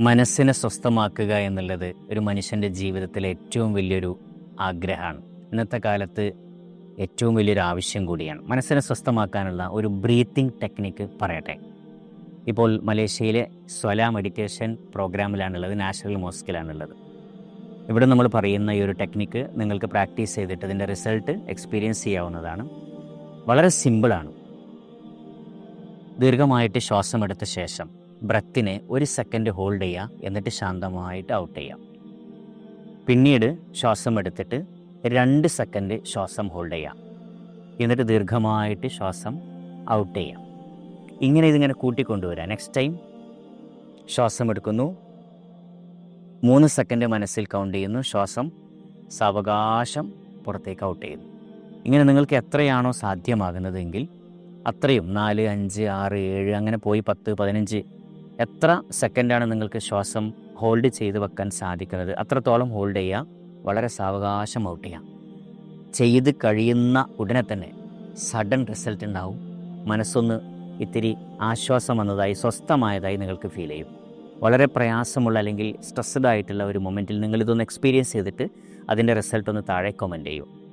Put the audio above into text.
മനസ്സിനെ സ്വസ്ഥമാക്കുക എന്നുള്ളത് ഒരു മനുഷ്യന്റെ ജീവിതത്തിലെ ഏറ്റവും വലിയൊരു ആഗ്രഹമാണ്. ഇന്നത്തെ കാലത്ത് ഏറ്റവും വലിയൊരു ആവശ്യം കൂടിയാണ്. മനസ്സിനെ സ്വസ്ഥമാക്കാനുള്ള ഒരു ബ്രീത്തിങ് ടെക്നിക്ക് പറയട്ടെ. ഇപ്പോൾ മലേഷ്യയിലെ സ്വല മെഡിറ്റേഷൻ പ്രോഗ്രാമിലാണുള്ളത് നാഷണൽ മോസ്കിലാണുള്ളത്. ഇവിടെ നമ്മൾ പറയുന്ന ഈ ഒരു ടെക്നിക്ക് നിങ്ങൾക്ക് പ്രാക്ടീസ് ചെയ്തിട്ട് അതിന്റെ റിസൾട്ട് എക്സ്പീരിയൻസ് ചെയ്യാവുന്നതാണ്. വളരെ സിമ്പിളാണ്. ദീർഘമായിട്ട് ശ്വാസമെടുത്ത ശേഷം ബ്രത്തിനെ ഒരു സെക്കൻഡ് ഹോൾഡ് ചെയ്യുക എന്നിട്ട് ശാന്തമായിട്ട് ഔട്ട് ചെയ്യാം. പിന്നീട് ശ്വാസം എടുത്തിട്ട് രണ്ട് സെക്കൻഡ് ശ്വാസം ഹോൾഡ് ചെയ്യാം. എന്നിട്ട് ദീർഘമായിട്ട് ശ്വാസം ഔട്ട് ചെയ്യാം. ഇങ്ങനെ ഇതിങ്ങനെ കൂട്ടിക്കൊണ്ടുവരാം. നെക്സ്റ്റ് ടൈം ശ്വാസം എടുക്കുന്നു. മൂന്ന് സെക്കൻഡ് മനസ്സിൽ കൗണ്ട് ചെയ്യുന്നു. ശ്വാസം സാവകാശം പുറത്തേക്ക് ഔട്ട് ചെയ്യുന്നു. ഇങ്ങനെ നിങ്ങൾക്ക് എത്രയാണോ സാധ്യമാകുന്നതെങ്കിൽ അത്രയും. നാല് അഞ്ച് ആറ് ഏഴ് അങ്ങനെ പോയി പത്ത് പതിനഞ്ച് എത്ര സെക്കൻഡാണ് നിങ്ങൾക്ക് ശ്വാസം ഹോൾഡ് ചെയ്ത് വെക്കാൻ സാധിക്കുന്നത്? അത്രത്തോളം ഹോൾഡ് ചെയ്യുക വളരെ സാവകാശം ഔട്ട് ചെയ്യാം. ചെയ്ത് കഴിയുന്ന ഉടനെ തന്നെ സഡൻ റിസൾട്ട് ഉണ്ടാവും. മനസ്സൊന്ന് ഇത്തിരി ആശ്വാസം വന്നതായി സ്വസ്ഥമായതായി നിങ്ങൾക്ക് ഫീൽ ചെയ്യും. വളരെ പ്രയാസമുള്ള അല്ലെങ്കിൽ സ്ട്രെസ്ഡ് ആയിട്ടുള്ള ഒരു മൊമെന്റിൽ നിങ്ങളിതൊന്ന് എക്സ്പീരിയൻസ് ചെയ്തിട്ട് അതിന്റെ റിസൾട്ട് ഒന്ന് താഴെ കമന്റ് ചെയ്യും.